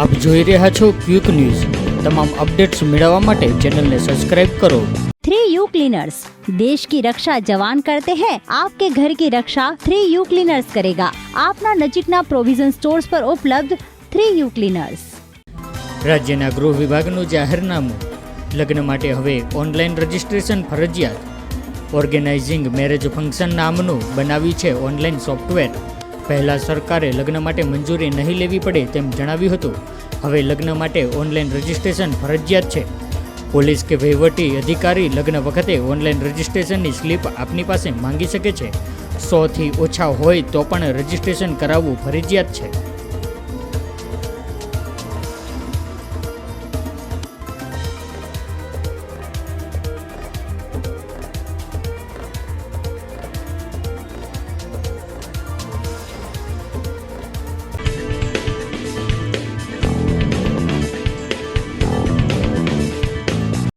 આપ જોઈ રહ્યા છો ક્વિક ન્યૂઝ. તમામ અપડેટ્સ મેળવવા માટે ચેનલને સબસ્ક્રાઇબ કરો. થ્રી यू क्लीनर्स देश की रक्षा जवान करते हैं आपके ઘર કી રક્ષા થ્રી यू ક્લીનર્સ કરેગા. આપના નજીકના પ્રોવિઝન સ્ટોર્સ પર ઉપલબ્ધ થ્રી યુ ક્લીનર્સ. રાજ્યના ગૃહ વિભાગનું જાહેરનામું. લગ્ન માટે હવે ઓનલાઈન રજિસ્ટ્રેશન ફરજિયાત. ઓર્ગેનાઇઝિંગ મેરેજ ફંક્શન નામનું બનાવ્યું છે ઓનલાઈન સોફ્ટવેર. પહેલાં સરકારે લગ્ન માટે મંજૂરી નહીં લેવી પડે તેમ જણાવ્યું હતું. હવે લગ્ન માટે ઓનલાઈન રજિસ્ટ્રેશન ફરજિયાત છે. પોલીસ કે વહીવટી અધિકારી લગ્ન વખતે ઓનલાઈન રજિસ્ટ્રેશનની સ્લિપ આપની પાસે માંગી શકે છે. સોથી ઓછા હોય તો પણ રજિસ્ટ્રેશન કરાવવું ફરજિયાત છે.